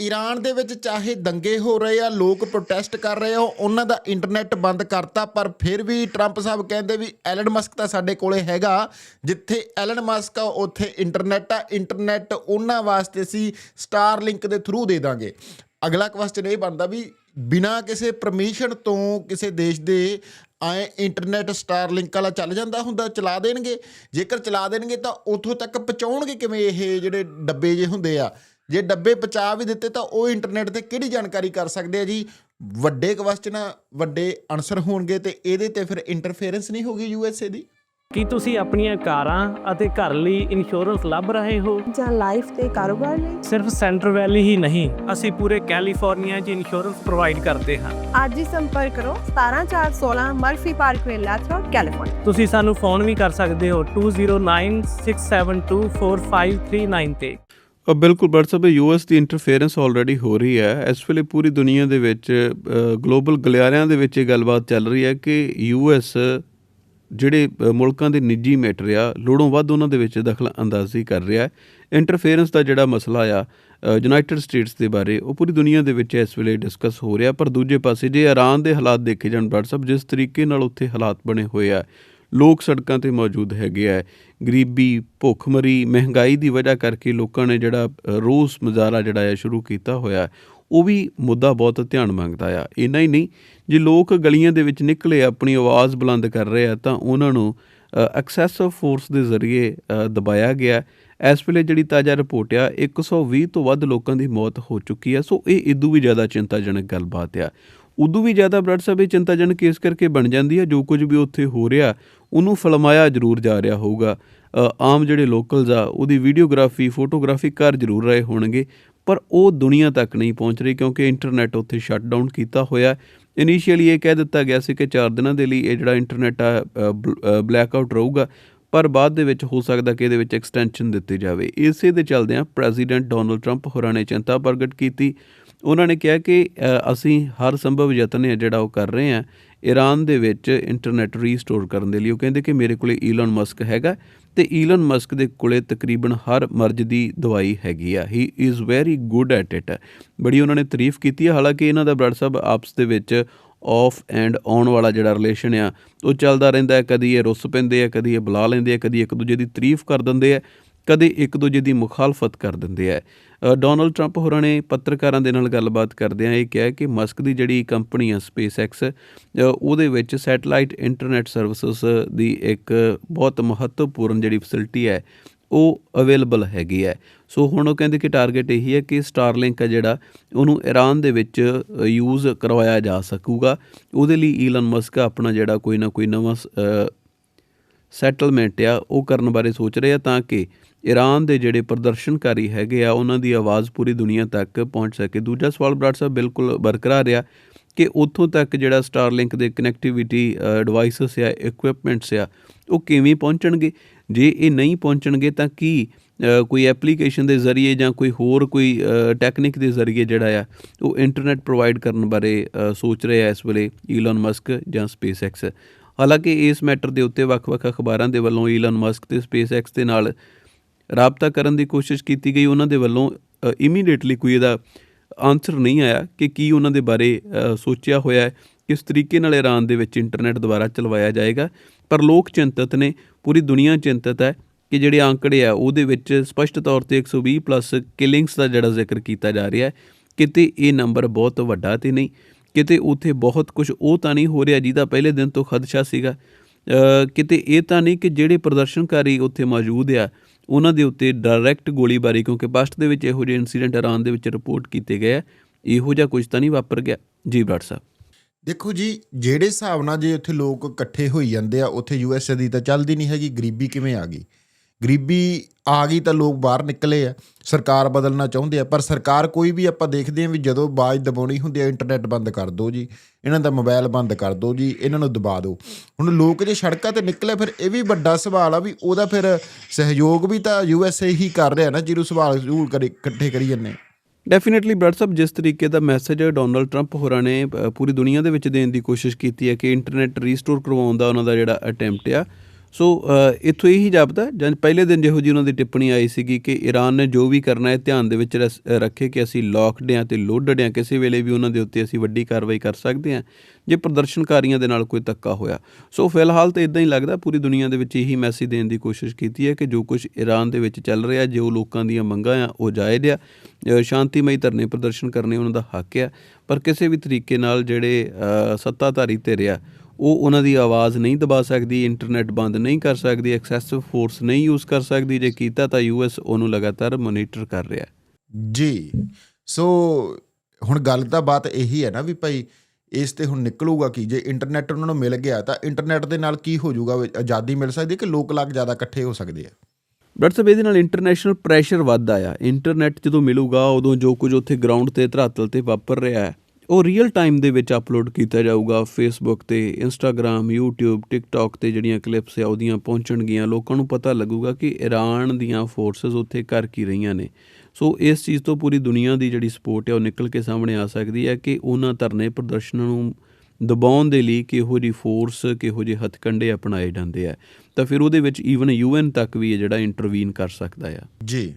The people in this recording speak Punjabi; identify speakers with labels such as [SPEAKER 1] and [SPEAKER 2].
[SPEAKER 1] ਈਰਾਨ ਦੇ ਵਿੱਚ ਚਾਹੇ ਦੰਗੇ ਹੋ ਰਹੇ ਆ, ਲੋਕ ਪ੍ਰੋਟੈਸਟ ਕਰ ਰਹੇ ਆ ਉਹਨਾਂ ਦਾ ਇੰਟਰਨੈਟ ਬੰਦ ਕਰਤਾ, ਪਰ ਫਿਰ ਵੀ ਟਰੰਪ ਸਾਹਿਬ ਕਹਿੰਦੇ ਵੀ ਐਲਨ ਮਸਕ ਤਾਂ ਸਾਡੇ ਕੋਲੇ ਹੈਗਾ। ਜਿੱਥੇ ਐਲਨ ਮਸਕ ਆ, ਉੱਥੇ ਇੰਟਰਨੈਟ ਆ। ਇੰਟਰਨੈਟ ਉਹਨਾਂ ਵਾਸਤੇ ਅਸੀਂ ਸਟਾਰ ਲਿੰਕ ਦੇ ਥਰੂ ਦੇ ਦਾਂਗੇ। ਅਗਲਾ ਕੁਐਸਚਨ ਇਹ ਬਣਦਾ ਵੀ ਬਿਨਾ ਕਿਸੇ ਪਰਮਿਸ਼ਨ ਤੋਂ ਕਿਸੇ ਦੇਸ਼ ਦੇ ਆਏ ਇੰਟਰਨੈਟ ਸਟਾਰ ਲਿੰਕ ਵਾਲਾ ਚੱਲ ਜਾਂਦਾ ਹੁੰਦਾ, ਚਲਾ ਦੇਣਗੇ। ਜੇਕਰ ਚਲਾ ਦੇਣਗੇ ਤਾਂ ਉੱਥੋਂ ਤੱਕ ਪਹੁੰਚਾਉਣਗੇ ਕਿਵੇਂ ਇਹ ਜਿਹੜੇ ਡੱਬੇ ਜੇ ਹੁੰਦੇ ਆ? ਜੇ ਡੱਬੇ ਪਹੁੰਚਾ ਵੀ ਦਿੱਤੇ ਤਾਂ ਉਹ ਇੰਟਰਨੈਟ ਤੇ ਕਿਹੜੀ ਜਾਣਕਾਰੀ ਕਰ ਸਕਦੇ ਆ ਜੀ? ਵੱਡੇ ਕੁਐਸਚਨ ਵੱਡੇ ਆਨਸਰ ਹੋਣਗੇ ਤੇ ਇਹਦੇ ਤੇ ਫਿਰ ਇੰਟਰਫੇਰੈਂਸ ਨਹੀਂ ਹੋਗੀ ਯੂਐਸਏ ਦੀ?
[SPEAKER 2] ਕੀ ਤੁਸੀਂ ਆਪਣੀਆਂ ਕਾਰਾਂ ਅਤੇ ਘਰ ਲਈ ਇੰਸ਼ੋਰੈਂਸ ਲੱਭ ਰਹੇ ਹੋ?
[SPEAKER 3] ਜਾਂ ਲਾਈਫ ਤੇ ਕਾਰੋਬਾਰ ਲਈ?
[SPEAKER 2] ਸਿਰਫ ਸੈਂਟਰ ਵੈਲੀ ਹੀ ਨਹੀਂ ਅਸੀਂ ਪੂਰੇ ਕੈਲੀਫੋਰਨੀਆ 'ਚ ਇੰਸ਼ੋਰੈਂਸ ਪ੍ਰੋਵਾਈਡ ਕਰਦੇ ਹਾਂ।
[SPEAKER 3] ਅੱਜ ਹੀ ਸੰਪਰਕ ਕਰੋ 17416 ਮਰਫੀ ਪਾਰਕਵੇ ਲੈਥਰੋਡ ਕੈਲੀਫੋਰਨੀਆ
[SPEAKER 2] ਤੁਸੀਂ ਸਾਨੂੰ ਫੋਨ ਵੀ ਕਰ ਸਕਦੇ ਹੋ 2096724539 ਤੇ।
[SPEAKER 4] ਬਿਲਕੁਲ ਬਟ ਸਾਹਿਬ ਯੂਐਸ ਦੀ ਇੰਟਰਫੇਰੈਂਸ ਆਲਰੇਡੀ ਹੋ ਰਹੀ ਹੈ। ਇਸ ਵੇਲੇ ਪੂਰੀ ਦੁਨੀਆ ਦੇ ਵਿੱਚ ਗਲੋਬਲ ਗਲਿਆਰਿਆਂ ਦੇ ਵਿੱਚ ਇਹ ਗੱਲਬਾਤ ਚੱਲ ਰਹੀ ਹੈ ਕਿ ਯੂਐਸ ਜਿਹੜੇ ਮੁਲਕਾਂ ਦੇ ਨਿੱਜੀ ਮੈਟਰ ਆ, ਲੋੜੋਂ ਵੱਧ ਉਹਨਾਂ ਦੇ ਵਿੱਚ ਦਖਲ ਅੰਦਾਜ਼ੀ ਕਰ ਰਿਹਾ ਹੈ। ਇੰਟਰਫੇਰੈਂਸ ਦਾ ਜਿਹੜਾ ਮਸਲਾ ਆ ਯੂਨਾਈਟਿਡ ਸਟੇਟਸ ਦੇ ਬਾਰੇ, ਉਹ ਪੂਰੀ ਦੁਨੀਆ ਦੇ ਵਿੱਚ ਇਸ ਵੇਲੇ ਡਿਸਕਸ ਹੋ ਰਿਹਾ, ਪਰ ਦੂਜੇ ਪਾਸੇ ਜੇ ਇਰਾਨ ਦੇ ਹਾਲਾਤ ਦੇਖੇ ਜਾਣ, ਬਟ ਸਾਹਿਬ, ਜਿਸ ਤਰੀਕੇ ਨਾਲ ਉੱਥੇ ਹਾਲਾਤ ਬਣੇ ਹੋਏ ਆ ਲੋਕ ਸੜਕਾਂ ਤੇ ਮੌਜੂਦ ਹੈਗੇ ਆ। ਗਰੀਬੀ, ਭੁੱਖਮਰੀ, ਮਹਿੰਗਾਈ ਦੀ ਵਜ੍ਹਾ ਕਰਕੇ ਲੋਕਾਂ ਨੇ ਜਿਹੜਾ ਰੋਸ ਮੁਜ਼ਾਹਰਾ ਜਿਹੜਾ ਹੈ ਸ਼ੁਰੂ ਕੀਤਾ ਹੋਇਆ, ਉਹ ਵੀ ਮੁੱਦਾ ਬਹੁਤ ਧਿਆਨ ਮੰਗਦਾ ਆ। ਇੰਨਾ ਹੀ ਨਹੀਂ, ਜੇ ਲੋਕ ਗਲੀਆਂ ਦੇ ਵਿੱਚ ਨਿਕਲੇ, ਆਪਣੀ ਆਵਾਜ਼ ਬੁਲੰਦ ਕਰ ਰਹੇ ਆ, ਤਾਂ ਉਹਨਾਂ ਨੂੰ ਐਕਸੈਸਿਵ ਫੋਰਸ ਦੇ ਜ਼ਰੀਏ ਦਬਾਇਆ ਗਿਆ। ਇਸ ਵੇਲੇ ਜਿਹੜੀ ਤਾਜ਼ਾ ਰਿਪੋਰਟ ਆ 120 ਤੋਂ ਵੱਧ ਲੋਕਾਂ ਦੀ ਮੌਤ ਹੋ ਚੁੱਕੀ ਆ। ਸੋ ਇਹ ਇਦੋਂ ਵੀ ਜ਼ਿਆਦਾ ਚਿੰਤਾਜਨਕ ਗੱਲਬਾਤ ਆ। ਉਦੋਂ ਵੀ ਜ਼ਿਆਦਾ ਬਲੱਡ ਸਾਹਿਬ ਇਹ ਚਿੰਤਾਜਨਕ ਕੇਸ ਕਰਕੇ ਬਣ ਜਾਂਦੀ ਹੈ, ਜੋ ਕੁਝ ਵੀ ਉੱਥੇ ਹੋ ਰਿਹਾ, ਉਹਨੂੰ ਫਲਮਾਇਆ ਜ਼ਰੂਰ ਜਾ ਰਿਹਾ ਹੋਊਗਾ। ਆਮ ਜਿਹੜੇ ਲੋਕਲਸ ਆ, ਉਹਦੀ ਵੀਡੀਓਗ੍ਰਾਫੀ ਫੋਟੋਗ੍ਰਾਫੀ ਕਰ ਜ਼ਰੂਰ ਰਹੇ ਹੋਣਗੇ, ਪਰ ਉਹ ਦੁਨੀਆ ਤੱਕ ਨਹੀਂ ਪਹੁੰਚ ਰਹੀ ਕਿਉਂਕਿ ਇੰਟਰਨੈਟ ਉੱਥੇ ਸ਼ਟ ਡਾਊਨ ਕੀਤਾ ਹੋਇਆ ਇਨੀਸ਼ੀਅਲੀ ਇਹ ਕਹਿ ਦਿੱਤਾ ਗਿਆ ਸੀ ਕਿ 4 ਦਿਨਾਂ ਦੇ ਲਈ ਇਹ ਜਿਹੜਾ ਇੰਟਰਨੈਟ ਆ ਬਲੈਕ ਆਊਟ ਰਹੂਗਾ, ਪਰ ਬਾਅਦ ਦੇ ਵਿੱਚ ਹੋ ਸਕਦਾ ਕਿ ਇਹਦੇ ਵਿੱਚ ਐਕਸਟੈਂਸ਼ਨ ਦਿੱਤੀ ਜਾਵੇ। ਇਸੇ ਦੇ ਚੱਲਦਿਆਂ ਪ੍ਰੈਜ਼ੀਡੈਂਟ ਡੋਨਲਡ ਟਰੰਪ ਹੋਰਾਂ ਨੇ ਚਿੰਤਾ ਪ੍ਰਗਟ ਕੀਤੀ। ਉਹਨਾਂ ਨੇ ਕਿਹਾ ਕਿ ਅਸੀਂ ਹਰ ਸੰਭਵ ਯਤਨ ਹੈ ਜਿਹੜਾ ਉਹ ਕਰ ਰਹੇ ਹਾਂ, ਈਰਾਨ ਦੇ ਵਿੱਚ ਇੰਟਰਨੈਟ ਰੀਸਟੋਰ ਕਰਨ ਦੇ ਲਈ। ਉਹ ਕਹਿੰਦੇ ਕਿ ਮੇਰੇ ਕੋਲੇ ਈਲਨ ਮਸਕ ਹੈਗਾ ਤੇ ਈਲਨ ਮਸਕ ਦੇ ਕੋਲੇ ਤਕਰੀਬਨ ਹਰ ਮਰਜ਼ ਦੀ ਦਵਾਈ ਹੈਗੀ ਆ। He is very good at it ਬੜੀ ਉਹਨਾਂ ਨੇ ਤਾਰੀਫ ਕੀਤੀ ਹੈ ਹਾਲਾਂਕਿ ਇਹਨਾਂ ਦਾ ਬਲੱਡ ਸਭ ਆਪਸ ਦੇ ਵਿੱਚ ਆਫ ਐਂਡ ਔਨ ਵਾਲਾ ਜਿਹੜਾ ਰਿਲੇਸ਼ਨ ਆ, ਉਹ ਚੱਲਦਾ ਰਹਿੰਦਾ ਹੈ। ਕਦੀ ਇਹ ਰੁੱਸ ਪੈਂਦੇ ਆ, ਕਦੀ ਇਹ ਬੁਲਾ ਲੈਂਦੇ ਆ, ਕਦੀ ਇੱਕ ਦੂਜੇ ਦੀ ਤਾਰੀਫ ਕਰ ਦਿੰਦੇ ਆ। ਕਦੇ ਇੱਕ ਦੂਜੇ ਦੀ ਮੁਖਾਲਫਤ ਕਰ ਦਿੰਦੇ ਆ। ਡੋਨਲਡ ਟਰੰਪ ਹੋਰਾਂ ਨੇ ਪੱਤਰਕਾਰਾਂ ਦੇ ਨਾਲ ਗੱਲਬਾਤ ਕਰਦਿਆਂ ਇਹ ਕਿਹਾ ਕਿ ਮਸਕ ਦੀ ਜਿਹੜੀ ਕੰਪਨੀ ਆ ਸਪੇਸਐਕਸ ਉਹਦੇ ਵਿੱਚ ਸੈਟਲਾਈਟ ਇੰਟਰਨੈਟ ਸਰਵਿਸਿਜ਼ ਦੀ ਇੱਕ ਬਹੁਤ ਮਹੱਤਵਪੂਰਨ ਜਿਹੜੀ ਫੈਸਿਲਿਟੀ ਹੈ ਉਹ ਅਵੇਲੇਬਲ ਹੈਗੀ ਹੈ। ਸੋ ਹੁਣ ਉਹ ਕਹਿੰਦੇ ਕਿ ਟਾਰਗੇਟ ਇਹੀ ਹੈ ਕਿ ਸਟਾਰਲਿੰਕ ਹੈ ਜਿਹੜਾ ਉਹਨੂੰ ਈਰਾਨ ਦੇ ਵਿੱਚ ਯੂਜ਼ ਕਰਵਾਇਆ ਜਾ ਸਕੂਗਾ। ਉਹਦੇ ਲਈ ਈਲਨ ਮਸਕ ਆਪਣਾ ਜਿਹੜਾ ਕੋਈ ਨਾ ਕੋਈ ਨਵਾਂ ਅ, ਸੈਟਲਮੈਂਟ ਆ ਉਹ ਕਰਨ ਬਾਰੇ ਸੋਚ ਰਹੇ ਆ ਤਾਂ ਕਿ ਈਰਾਨ ਦੇ ਜਿਹੜੇ ਪ੍ਰਦਰਸ਼ਨਕਾਰੀ ਹੈਗੇ ਆ, ਉਹਨਾਂ ਦੀ ਆਵਾਜ਼ ਪੂਰੀ ਦੁਨੀਆ ਤੱਕ ਪਹੁੰਚ ਸਕੇ। ਦੂਜਾ ਸਵਾਲ ਬਰਾੜ ਸਾਹਿਬ, ਬਿਲਕੁਲ ਬਰਕਰਾਰ ਰਿਹਾ ਕਿ ਉੱਥੋਂ ਤੱਕ ਜਿਹੜਾ ਸਟਾਰਲਿੰਕ ਦੇ ਕਨੈਕਟੀਵਿਟੀ ਡਿਵਾਈਸਸ ਆ ਇਕਵਿਪਮੈਂਟਸ ਆ, ਉਹ ਕਿਵੇਂ ਪਹੁੰਚਣਗੇ? ਜੇ ਇਹ ਨਹੀਂ ਪਹੁੰਚਣਗੇ ਤਾਂ ਕੀ ਕੋਈ ਐਪਲੀਕੇਸ਼ਨ ਦੇ ਜ਼ਰੀਏ ਜਾਂ ਕੋਈ ਹੋਰ ਕੋਈ ਟੈਕਨੀਕ ਦੇ ਜ਼ਰੀਏ ਜਿਹੜਾ ਆ, ਉਹ ਇੰਟਰਨੈਟ ਪ੍ਰੋਵਾਈਡ ਕਰਨ ਬਾਰੇ ਸੋਚ ਰਿਹਾ ਇਸ ਵੇਲੇ ਈਲਨ ਮਸਕ ਜਾਂ ਸਪੇਸਐਕਸ ਹਾਲਾਂਕਿ ਇਸ ਮੈਟਰ ਦੇ ਉੱਤੇ ਵੱਖ-ਵੱਖ ਅਖਬਾਰਾਂ ਦੇ ਵੱਲੋਂ ਈਲਨ ਮਸਕ ਤੇ ਸਪੇਸਐਕਸ ਦੇ ਨਾਲ ਰਾਬਤਾ ਕਰਨ ਦੀ ਕੋਸ਼ਿਸ਼ ਕੀਤੀ ਗਈ, ਉਹਨਾਂ ਦੇ ਵੱਲੋਂ ਇਮੀਡੀਏਟਲੀ ਕੋਈ ਇਹਦਾ ਆਨਸਰ ਨਹੀਂ ਆਇਆ ਕਿ ਕੀ ਉਹਨਾਂ ਦੇ ਬਾਰੇ ਸੋਚਿਆ ਹੋਇਆ ਹੈ, ਕਿਸ ਤਰੀਕੇ ਨਾਲ ਈਰਾਨ ਦੇ ਵਿੱਚ ਇੰਟਰਨੈਟ ਦੁਬਾਰਾ ਚਲਵਾਇਆ ਜਾਏਗਾ। ਪਰ ਲੋਕ ਚਿੰਤਤ ਨੇ, ਪੂਰੀ ਦੁਨੀਆ ਚਿੰਤਤ ਹੈ ਕਿ ਜਿਹੜੇ ਆંકੜੇ ਆ, ਉਹਦੇ ਵਿੱਚ ਸਪਸ਼ਟ ਤੌਰ ਤੇ 120 ਪਲੱਸ ਕਿਲਿੰਗਸ ਦਾ ਜਿਹੜਾ ਜ਼ਿਕਰ ਕੀਤਾ ਜਾ ਰਿਹਾ ਹੈ, ਕਿਤੇ ਇਹ ਨੰਬਰ ਬਹੁਤ ਵੱਡਾ ਤੇ ਨਹੀਂ, ਕਿਤੇ ਉੱਥੇ ਬਹੁਤ ਕੁਝ ਉਹ ਤਾਂ ਨਹੀਂ ਹੋ ਰਿਹਾ ਜਿਹਦਾ ਪਹਿਲੇ ਦਿਨ ਤੋਂ ਖਦਸ਼ਾ ਸੀਗਾ। ਕਿਤੇ ਇਹ ਤਾਂ ਨਹੀਂ ਕਿ ਜਿਹੜੇ ਪ੍ਰਦਰਸ਼ਨਕਾਰੀ ਉੱਥੇ ਮੌਜੂਦ ਆ ਉਹਨਾਂ ਦੇ ਉੱਤੇ ਡਾਇਰੈਕਟ ਗੋਲੀਬਾਰੀ, ਕਿਉਂਕਿ ਪਾਸਟ ਦੇ ਵਿੱਚ ਇਹੋ ਜਿਹੇ ਇਨਸੀਡੈਂਟ ਇਰਾਨ ਦੇ ਵਿੱਚ ਰਿਪੋਰਟ ਕੀਤੇ ਗਏ ਇਹੋ ਜਿਹਾ ਕੁਝ ਤਾਂ ਨਹੀਂ ਵਾਪਰ ਗਿਆ। ਜੀ, ਬਰਾੜ ਸਾਹਿਬ।
[SPEAKER 1] ਦੇਖੋ ਜੀ, ਜਿਹੜੇ ਹਿਸਾਬ ਨਾਲ ਜੇ ਉੱਥੇ ਲੋਕ ਇਕੱਠੇ ਹੋਈ ਜਾਂਦੇ ਆ, ਉੱਥੇ ਯੂਐਸਏ ਦੀ ਤਾਂ ਚੱਲਦੀ ਨਹੀਂ ਹੈਗੀ, ਗਰੀਬੀ ਕਿਵੇਂ ਆ ਗਈ? ਗਰੀਬੀ ਆ ਗਈ ਤਾਂ ਲੋਕ ਬਾਹਰ ਨਿਕਲੇ ਆ, ਸਰਕਾਰ ਬਦਲਣਾ ਚਾਹੁੰਦੇ ਆ, ਪਰ ਸਰਕਾਰ ਕੋਈ ਵੀ ਆਪਾਂ ਦੇਖਦੇ ਆ ਵੀ ਜਦੋਂ ਬਾਜ ਦਬਾਉਣੀ ਹੁੰਦੀ ਆ, ਇੰਟਰਨੈਟ ਬੰਦ ਕਰ ਦਿਓ ਜੀ, ਇਹਨਾਂ ਦਾ ਮੋਬਾਈਲ ਬੰਦ ਕਰ ਦਿਓ ਜੀ, ਇਹਨਾਂ ਨੂੰ ਦਬਾ ਦਿਓ। ਹੁਣ ਲੋਕ ਜੇ ਸੜਕਾਂ ਤੇ ਨਿਕਲੇ, ਫਿਰ ਇਹ ਵੀ ਵੱਡਾ ਸਵਾਲ ਆ ਵੀ ਉਹਦਾ ਫਿਰ ਸਹਿਯੋਗ ਵੀ ਤਾਂ ਯੂਐਸਏ ਹੀ ਕਰ ਰਿਹਾ ਨਾ, ਜਿਹਨੂੰ ਸਵਾਲ ਜ਼ਰੂਰ ਕਰੇ, ਇਕੱਠੇ ਕਰੀ ਜਾਂਦੇ
[SPEAKER 4] ਡੈਫੀਨਿਟਲੀ ਬ੍ਰਡ ਸਾਹਿਬ, ਜਿਸ ਤਰੀਕੇ ਦਾ ਮੈਸੇਜ ਡੋਨਲਡ ਟਰੰਪ ਹੋਰਾਂ ਨੇ ਪੂਰੀ ਦੁਨੀਆ ਦੇ ਵਿੱਚ ਦੇਣ ਦੀ ਕੋਸ਼ਿਸ਼ ਕੀਤੀ ਹੈ ਕਿ ਇੰਟਰਨੈਟ ਰੀਸਟੋਰ ਕਰਵਾਉਣ ਦਾ ਉਹਨਾਂ ਦਾ ਜਿਹੜਾ ਅਟੈਂਪਟ ਆ ਸੋ ਅ, ਇੱਥੋਂ ਇਹੀ ਜਾਪਦਾ ਜਾਂ ਪਹਿਲੇ ਦਿਨ ਜਿਹੋ ਜੀ ਉਹਨਾਂ ਦੀ ਟਿੱਪਣੀ ਆਈ ਸੀਗੀ ਕਿ ਈਰਾਨ ਨੇ ਜੋ ਵੀ ਕਰਨਾ ਹੈ ਧਿਆਨ ਦੇ ਵਿੱਚ ਰਸ- ਰੱਖੇ ਕਿ ਅਸੀਂ ਲੌਕਡ ਹਾਂ ਤੇ ਲੋਡਡ ਹਾਂ ਕਿਸੇ ਵੇਲੇ ਵੀ ਉਹਨਾਂ ਦੇ ਉੱਤੇ ਅਸੀਂ ਵੱਡੀ ਕਾਰਵਾਈ ਕਰ ਸਕਦੇ ਹਾਂ ਜੇ ਪ੍ਰਦਰਸ਼ਨਕਾਰੀਆਂ ਦੇ ਨਾਲ ਕੋਈ ਧੱਕਾ ਹੋਇਆ। ਸੋ ਫਿਲਹਾਲ ਤਾਂ ਇਦਾਂ ਹੀ ਲੱਗਦਾ ਪੂਰੀ ਦੁਨੀਆ ਦੇ ਵਿੱਚ ਇਹੀ ਮੈਸੇਜ ਦੇਣ ਦੀ ਕੋਸ਼ਿਸ਼ ਕੀਤੀ ਹੈ ਕਿ ਜੋ ਕੁਝ ਈਰਾਨ ਦੇ ਵਿੱਚ ਚੱਲ ਰਿਹਾ ਜੋ ਲੋਕਾਂ ਦੀਆਂ ਮੰਗਾਂ ਆ ਉਹ ਜਾਇਜ਼ ਆ। ਸ਼ਾਂਤੀਮਈ ਧਰਨੇ ਪ੍ਰਦਰਸ਼ਨ ਕਰਨੇ ਉਹਨਾਂ ਦਾ ਹੱਕ ਆ ਪਰ ਕਿਸੇ ਵੀ ਤਰੀਕੇ ਨਾਲ ਜਿਹੜੇ ਸੱਤਾਧਾਰੀ ਧਿਰ ਆ ਉਹ ਉਹਨਾਂ ਦੀ ਆਵਾਜ਼ ਨਹੀਂ ਦਬਾ ਸਕਦੀ ਇੰਟਰਨੈਟ ਬੰਦ ਨਹੀਂ ਕਰ ਸਕਦੀ ਐਕਸੈਸਿਵ ਫੋਰਸ ਨਹੀਂ ਯੂਜ਼ ਕਰ ਸਕਦੀ ਜੇ ਕੀਤਾ ਤਾਂ ਯੂਐਸ ਉਹਨੂੰ ਲਗਾਤਾਰ ਮੋਨੀਟਰ ਕਰ ਰਿਹਾ
[SPEAKER 1] ਜੀ ਸੋ ਹੁਣ ਗੱਲ ਤਾਂ ਬਾਤ ਇਹੀ ਹੈ ਨਾ ਵੀ ਭਾਈ ਇਸ ਤੇ ਹੁਣ ਨਿਕਲੂਗਾ ਕੀ? ਜੇ ਇੰਟਰਨੈਟ ਉਹਨਾਂ ਨੂੰ ਮਿਲ ਗਿਆ ਤਾਂ ਇੰਟਰਨੈਟ ਦੇ ਨਾਲ ਕੀ ਹੋ ਜਾਊਗਾ? ਆਜ਼ਾਦੀ ਮਿਲ ਸਕਦੀ ਹੈ ਕਿ ਲੋਕ ਲੱਗ ਜ਼ਿਆਦਾ ਇਕੱਠੇ ਹੋ ਸਕਦੇ ਆ?
[SPEAKER 4] ਡਾਕਟਰ ਸਾਹਿਬ ਇਹਦੇ ਨਾਲ ਇੰਟਰਨੈਸ਼ਨਲ ਪ੍ਰੈਸ਼ਰ ਵੱਧਦਾ ਆ ਇੰਟਰਨੈਟ ਜਦੋਂ ਮਿਲੂਗਾ ਉਦੋਂ ਜੋ ਕੁਝ ਉੱਥੇ ਗਰਾਊਂਡ ਤੇ ਧਰਾਤਲ ਤੇ ਵਾਪਰ ਰਿਹਾ ਹੈ ਉਹ ਰੀਅਲ ਟਾਈਮ ਦੇ ਵਿੱਚ ਅਪਲੋਡ ਕੀਤਾ ਜਾਊਗਾ ਫੇਸਬੁੱਕ ਤੇ ਇੰਸਟਾਗ੍ਰam YouTube, TikTok ਤੇ ਜਿਹੜੀਆਂ ਕਲਿੱਪਸ ਆ ਉਹਦੀਆਂ ਪਹੁੰਚਣਗੀਆਂ। ਲੋਕਾਂ ਨੂੰ ਪਤਾ ਲੱਗੂਗਾ ਕਿ ਈਰਾਨ ਦੀਆਂ ਫੋਰਸਸ ਉੱਥੇ ਕਰ ਕੀ ਰਹੀਆਂ ਨੇ। ਸੋ ਇਸ ਚੀਜ਼ ਤੋਂ ਪੂਰੀ ਦੁਨੀਆ ਦੀ ਜਿਹੜੀ ਸਪੋਰਟ ਹੈ ਉਹ ਨਿਕਲ ਕੇ ਸਾਹਮਣੇ ਆ ਸਕਦੀ ਹੈ ਕਿ ਉਹਨਾਂ ਧਰਨੇ ਪ੍ਰਦਰਸ਼ਨਾਂ ਨੂੰ ਦਬਾਉਣ ਦੇ ਲਈ ਕਿਹੋ ਜਿਹੀ ਫੋਰਸ ਕਿਹੋ ਜਿਹੇ ਹੱਥਕੰਡੇ ਅਪਣਾਏ ਜਾਂਦੇ ਆ। ਤਾਂ ਫਿਰ ਉਹਦੇ ਵਿੱਚ ਈਵਨ ਯੂਐਨ ਤੱਕ ਵੀ ਇਹ ਜਿਹੜਾ ਇੰਟਰਵੀਨ ਕਰ ਸਕਦਾ ਆ।
[SPEAKER 1] ਜੀ।